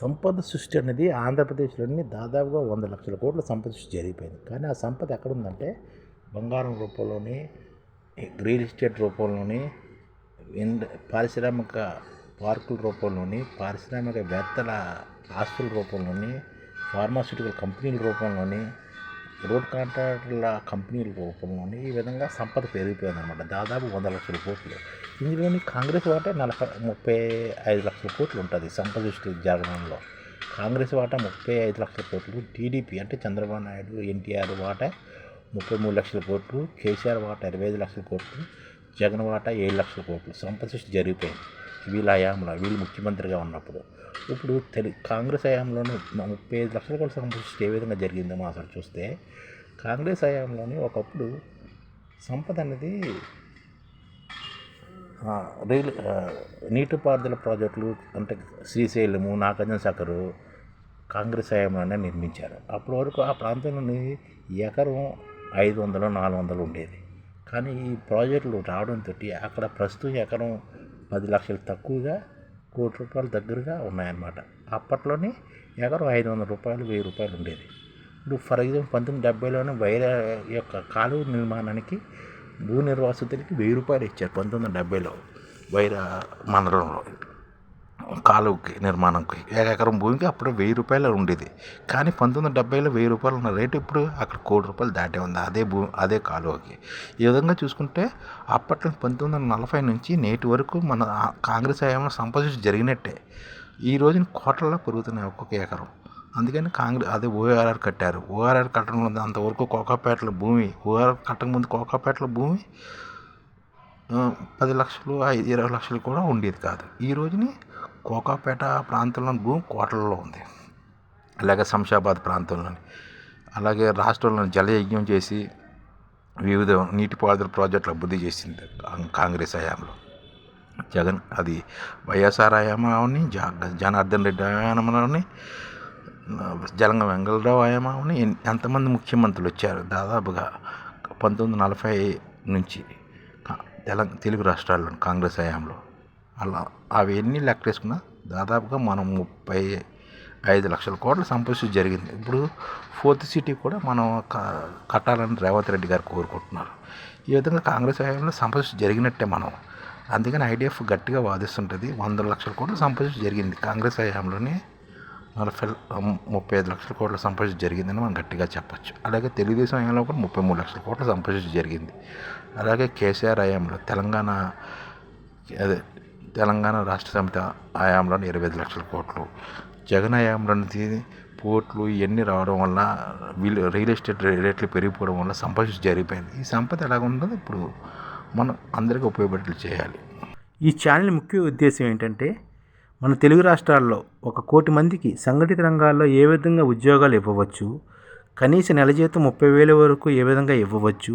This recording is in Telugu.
సంపద సృష్టి అనేది ఆంధ్రప్రదేశ్లోని దాదాపుగా వంద లక్షల కోట్ల సంపద సృష్టి జరిగిపోయింది. కానీ ఆ సంపద ఎక్కడుందంటే బంగారం రూపంలోని రియల్ ఎస్టేట్ రూపంలోని పారిశ్రామిక పార్కుల రూపంలోని పారిశ్రామికవేత్తల ఆస్తుల రూపంలోని ఫార్మాస్యూటికల్ కంపెనీల రూపంలోని రోడ్ కాంట్రాక్టర్ల కంపెనీల రూపంలోనే ఈ విధంగా సంపద పెరిగిపోయింది అనమాట దాదాపు వంద లక్షల కోట్లు. ఇందులోని కాంగ్రెస్ వాటా నలభై ముప్పై ఐదు లక్షల కోట్లు ఉంటుంది సంపద దృష్టి జగనంలో కాంగ్రెస్ వాటా ముప్పై ఐదు లక్షల కోట్లు టీడీపీ అంటే చంద్రబాబు నాయుడు ఎన్టీఆర్ వాటా ముప్పై మూడు లక్షల కోట్లు కేసీఆర్ వాటా ఇరవై ఐదు లక్షల కోట్లు జగన్ వాటా ఏడు లక్షల కోట్లు. సంపద సృష్టి జరిగిపోయింది. వీళ్ళ హయాంలో వీళ్ళు ముఖ్యమంత్రిగా ఉన్నప్పుడు. ఇప్పుడు తెలు కాంగ్రెస్ హయాంలోనే ముప్పై ఐదు లక్షల కోట్ల సంపద ఏ విధంగా జరిగిందో మనం అసలు చూస్తే కాంగ్రెస్ హయాంలోనే ఒకప్పుడు సంపద అనేది రైలు నీటిపారుదల ప్రాజెక్టులు అంటే శ్రీశైలము నాగార్జున సాగరు కాంగ్రెస్ హయాంలోనే నిర్మించారు. అప్పటి వరకు ఆ ప్రాంతంలోని ఎకరం ఐదు వందలు నాలుగు వందలు ఉండేది. కానీ ఈ ప్రాజెక్టులు రావడంతో అక్కడ ప్రస్తుతం ఎకరం పది లక్షలు తక్కువగా కోటి రూపాయలు దగ్గరగా ఉన్నాయన్నమాట. అప్పట్లోనే ఎకరం ఐదు వందల రూపాయలు వెయ్యి రూపాయలు ఉండేది. ఇప్పుడు ఫర్ ఎగ్జాంపుల్ పంతొమ్మిది డెబ్బైలోనే వైర యొక్క కాలువ నిర్మాణానికి భూ నిర్వాసితులకి వెయ్యి రూపాయలు ఇచ్చారు పంతొమ్మిది వందల డెబ్బైలో వైర మండలంలో. కాలువకి నిర్మాణంకి. ఒక ఎకరం భూమికి అప్పుడు వెయ్యి రూపాయలు ఉండేది. కానీ పంతొమ్మిది వందల డెబ్బైలో వెయ్యి రూపాయలు ఉన్న రేటు ఇప్పుడు అక్కడ కోటి రూపాయలు దాటే ఉంది. అదే భూ అదే కాలువకి. ఈ విధంగా చూసుకుంటే అప్పట్లో పంతొమ్మిది వందల నలభై నుంచి నేటి వరకు మన కాంగ్రెస్ హయాంలో సంపాదించి జరిగినట్టే. ఈ రోజున కోట్లలో పెరుగుతున్నాయి ఒక్కొక్క ఎకరం అందుకని కాంగ్రెస్ అదే ఓఆర్ఆర్ కట్టారు. ఓఆర్ఆర్ కట్టడం అంతవరకు కోకాపేటల భూమి ఓఆర్ఆర్ కట్టక ముందు కోకాపేటల భూమి పది లక్షలు ఐదు ఇరవై లక్షలు కూడా ఉండేది కాదు. ఈ రోజుని కోకాపేట ప్రాంతంలో భూమి కోట్లలో ఉంది. అలాగే శంషాబాద్ ప్రాంతంలోని అలాగే రాష్ట్రంలో జలయజ్ఞం చేసి వివిధ నీటిపారుదల ప్రాజెక్టులు అభివృద్ధి చేసింది కాంగ్రెస్ హయాంలో. జగన్ అది వైఎస్ఆర్ హయాంలోని జనార్దన్ రెడ్డి హయాంలోని జలంగ వెంగళరావు హయాంలోని ఎంతమంది ముఖ్యమంత్రులు వచ్చారు? దాదాపుగా పంతొమ్మిది వందల నలభై నుంచి కా- తెలుగు రాష్ట్రాల్లో కాంగ్రెస్ హయాంలో. అలా అవన్నీ ఎన్ని లెక్కలేసుకున్నా దాదాపుగా మనం ముప్పై ఐదు లక్షల కోట్ల సంపాదించడం జరిగింది. ఇప్పుడు ఫోర్త్ సిటీ కూడా మనం కట్టాలని రేవంత్ రెడ్డి గారు కోరుకుంటున్నారు. ఈ విధంగా కాంగ్రెస్ హయాంలో సంపాదించడం జరిగినట్టే మనం. అందుకని ఐడిఎఫ్ గట్టిగా వాదిస్తుంటుంది. వందల లక్షల కోట్లు సంపాదించడం జరిగింది. కాంగ్రెస్ హయాంలోనే నలభై ముప్పై ఐదు లక్షల కోట్ల సంపాదించడం జరిగిందని మనం గట్టిగా చెప్పచ్చు. అలాగే తెలుగుదేశం హయాంలో కూడా ముప్పై మూడు లక్షల కోట్ల సంపాదించడం జరిగింది. అలాగే కేసీఆర్ హయాంలో తెలంగాణ అదే తెలంగాణ రాష్ట్ర సమితి హయాంలో ఇరవై ఐదు లక్షల కోట్లు. జగన్ హయాంలోని పోర్ట్లు ఇవన్నీ రావడం వల్ల వీళ్ళు రియల్ ఎస్టేట్ రేట్లు పెరిగిపోవడం వల్ల సంపద జరిగిపోయింది. ఈ సంపద ఎలా ఉంటుందో ఇప్పుడు మనం అందరికీ ఉపయోగపడేట్లు చేయాలి. ఈ ఛానల్ ముఖ్య ఉద్దేశం ఏంటంటే మన తెలుగు రాష్ట్రాల్లో ఒక కోటి మందికి సంఘటిత రంగాల్లో ఏ విధంగా ఉద్యోగాలు ఇవ్వవచ్చు కనీస నెల జీతం ముప్పై వేల వరకు ఏ విధంగా ఇవ్వవచ్చు